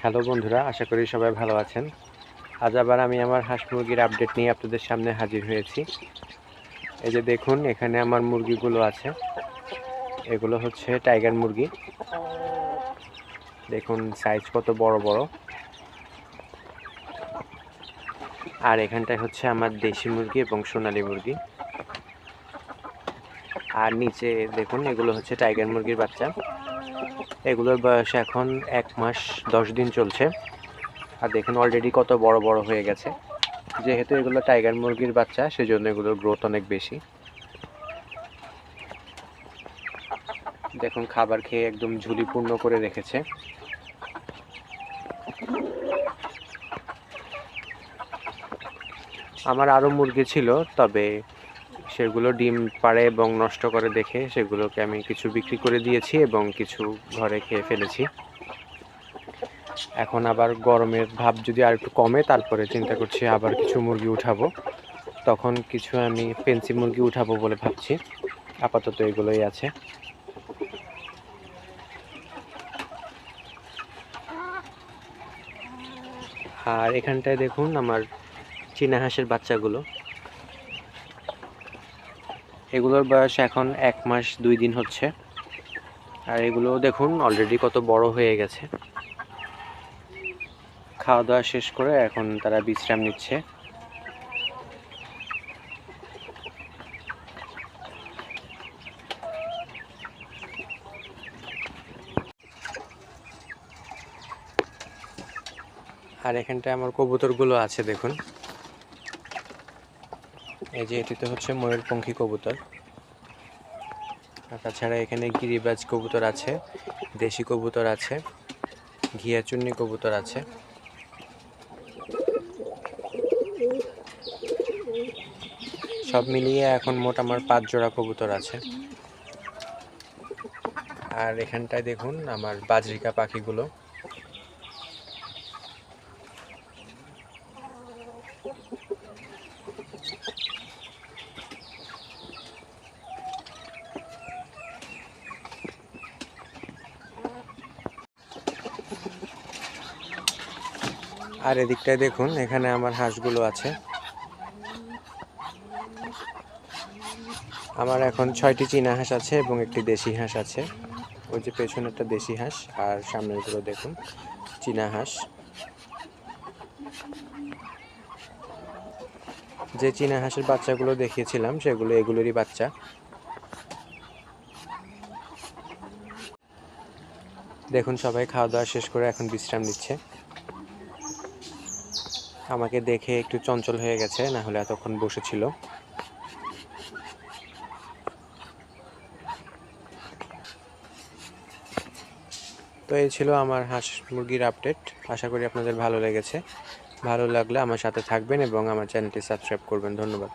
Hello বন্ধুরা, আশা করি সবাই ভালো আছেন। আজ আবার আমি আমার হাঁস মুরগির আপডেট নিয়ে আপনাদের সামনে হাজির হয়েছি। এই যে দেখুন, এখানে আমার মুরগিগুলো আছে। এগুলো হচ্ছে টাইগার মুরগি। দেখুন সাইজ কত বড় বড়। আর এখানটায় হচ্ছে আমার দেশি মুরগি এবং সোনালী মুরগি। আর নিচে দেখুন, এগুলো হচ্ছে টাইগার মুরগির বাচ্চা। এগুলোর বয়স এখন এক মাস দশ দিন চলছে। আর দেখুন অলরেডি কত বড় বড় হয়ে গেছে। যেহেতু এগুলো টাইগার মুরগির বাচ্চা, সেজন্য এগুলোর গ্রোথ অনেক বেশি। দেখুন, খাবার খেয়ে একদম ঝুলিপূর্ণ করে রেখেছে। আমার আরও মুরগি ছিল, তবে সেগুলো ডিম পাড়ে এবং নষ্ট করে দেখে সেগুলোকে আমি কিছু বিক্রি করে দিয়েছি এবং কিছু ঘরে খেয়ে ফেলেছি। এখন আবার গরমের ভাব যদি আর একটু কমে, তারপরে চিন্তা করছি আবার কিছু মুরগি উঠাবো। তখন কিছু আমি পেন্সি মুরগি উঠাবো বলে ভাবছি। আপাতত এগুলোই আছে। আর এখানটায় দেখুন আমার চীনা হাঁসের বাচ্চাগুলো। এগুলোর বয়স এখন এক মাস দুই দিন হচ্ছে। আর এগুলো দেখুন অলরেডি কত বড় হয়ে গেছে। খাওয়া দাওয়া শেষ করে এখন তারা বিশ্রাম নিচ্ছে। আর এখানটায় আমার কবুতরগুলো আছে, দেখুন। এই যে এটিতে হচ্ছে ময়ূরপঙ্খী কবুতর। আর তাছাড়া এখানে গিরিবাজ কবুতর আছে, দেশি কবুতর আছে ঘিয়া চুন্নি কবুতর আছে। সব মিলিয়ে এখন মোট আমার পাঁচ জোড়া কবুতর আছে। আর এখানটায় দেখুন আমার বাজরিকা পাখিগুলো। আর এদিকটায় দেখুন, এখানে আমার হাঁসগুলো আছে। আমার এখন ছয়টি চীনা হাঁস আছে এবং একটি দেশি হাঁস আছে। ওই যে পেছনেরটা দেশি হাঁস, আর সামনেরগুলো দেখুন, চীনা হাঁস। যে চীনা হাঁসের বাচ্চাগুলো দেখিয়েছিলাম, সেগুলো এগুলোরই বাচ্চা। দেখুন সবাই, খাওয়া দাওয়া শেষ করে এখন বিশ্রাম নিচ্ছে। আমাকে দেখে একটু চঞ্চল হয়ে গেছে, না হলে এতক্ষণ বসেছিল তো এই ছিল আমার হাঁস মুরগির আপডেট আশা করি আপনাদের ভালো লেগেছে। ভালো লাগলে আমার সাথে থাকবেন এবং আমার চ্যানেলটি সাবস্ক্রাইব করবেন। ধন্যবাদ।